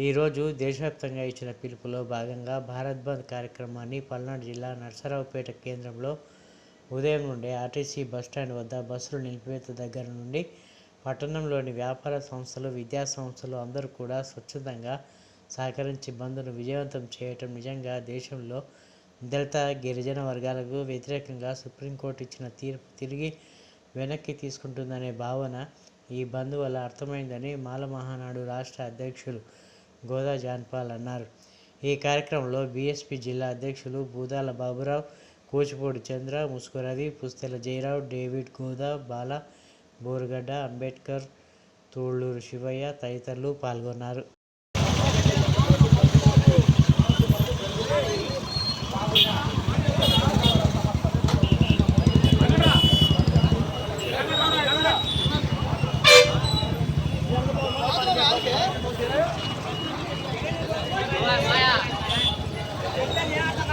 ఈరోజు దేశవ్యాప్తంగా ఇచ్చిన పిలుపులో భాగంగా భారత్ బంద్ కార్యక్రమాన్ని పల్నాడు జిల్లా నర్సరావుపేట కేంద్రంలో ఉదయం నుండి ఆర్టీసీ బస్టాండ్ వద్ద బస్సులు నిలిపివేత దగ్గర నుండి పట్టణంలోని వ్యాపార సంస్థలు విద్యా సంస్థలు అందరూ కూడా స్వచ్ఛందంగా సహకరించి బంద్ను విజయవంతం చేయటం నిజంగా దేశంలో దళిత గిరిజన వర్గాలకు వ్యతిరేకంగా సుప్రీంకోర్టు ఇచ్చిన తీర్పు తిరిగి వెనక్కి తీసుకుంటుందనే భావన ఈ బంద్ వల్ల అర్థమైందని మాల మహానాడు రాష్ట్ర అధ్యక్షులు గోదా జాన్పాల్ అన్నారు. ఈ కార్యక్రమంలో బీఎస్పీ జిల్లా అధ్యక్షులు బూదాల బాబురావు కూచిపూడి చంద్ర ముసుకురవి పుస్తెల జయరావు డేవిడ్ గోదా బాల బోరుగడ్డ అంబేద్కర్ తూళ్ళూరు శివయ్య తదితరులు పాల్గొన్నారు.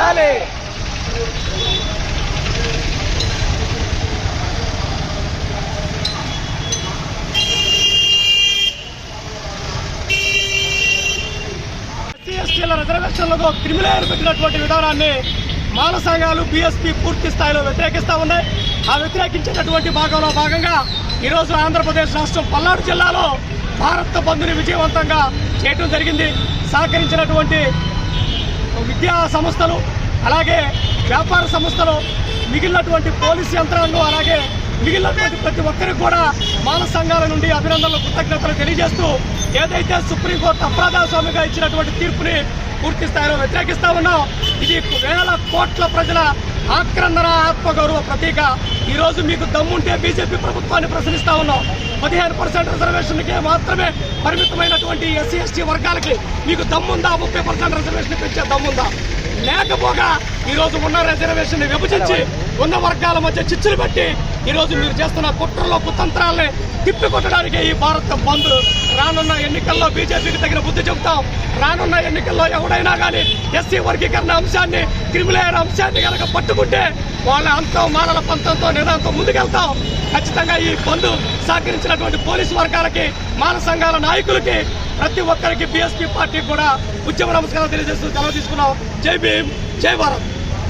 ఉండాలి ఎస్సీ ఎస్టీల క్రిమినల్ పెట్టినటువంటి విధానాన్ని మాల సంఘాలు బీఎస్పీ పూర్తి స్థాయిలో వ్యతిరేకిస్తూ ఉన్నాయి. ఆ వ్యతిరేకించినటువంటి భాగంలో భాగంగా ఈరోజు ఆంధ్రప్రదేశ్ రాష్ట్రం పల్నాడు జిల్లాలో భారత బంధుని విజయవంతంగా చేయటం జరిగింది. సహకరించినటువంటి విద్యా సంస్థలు అలాగే వ్యాపార సంస్థలు మిగిలినటువంటి పోలీస్ యంత్రాంగం అలాగే మిగిలినటువంటి ప్రతి ఒక్కరికి కూడా మాన సంఘాల నుండి అభినందనలు కృతజ్ఞతలు తెలియజేస్తూ ఏదైతే సుప్రీంకోర్టు అప్రజాస్వామిగా ఇచ్చినటువంటి తీర్పుని పూర్తి స్థాయిలో వ్యతిరేకిస్తా ఉన్నాం ఇది వేల కోట్ల ప్రజల ఆక్రందన ఆత్మగౌరవ ప్రతీక. ఈరోజు మీకు దమ్ముంటే బీజేపీ ప్రభుత్వాన్ని ప్రశ్నిస్తా ఉన్నాం. పదిహేను పర్సెంట్ రిజర్వేషన్కి మాత్రమే పరిమితమైనటువంటి ఎస్సీ ఎస్టీ వర్గాలకి మీకు దమ్ముందా? ముప్పై పర్సెంట్ రిజర్వేషన్ పెంచే దమ్ముందా? లేకపోగా ఈరోజు ఉన్న రిజర్వేషన్ విభజించి ఉన్న వర్గాల మధ్య చిచ్చులు పెట్టి ఈరోజు మీరు చేస్తున్న కుట్రలో కుతంత్రాలని తిప్పి కొట్టడానికి ఈ భారత్ బంద్. రానున్న ఎన్నికల్లో బీజేపీకి తగిన బుద్ధి చెబుతాం. రానున్న ఎన్నికల్లో ఎవడైనా కానీ ఎస్సీ వర్గీకరణ అంశాన్ని క్రిమిలేయర్ అంశాన్ని కనుక పట్టుకుంటే వాళ్ళ అంతం మానల పంతంతో నిదాంతో ముందుకెళ్తాం. ఖచ్చితంగా ఈ బంద్ సహకరించినటువంటి పోలీసు వర్గాలకి మాన సంఘాల నాయకులకి ప్రతి ఒక్కరికి బీఎస్పీ పార్టీ కూడా ఉద్యమ నమస్కారం తెలియజేస్తూ సెలవు తీసుకున్నాం. జై భీమ్ జై భారత్.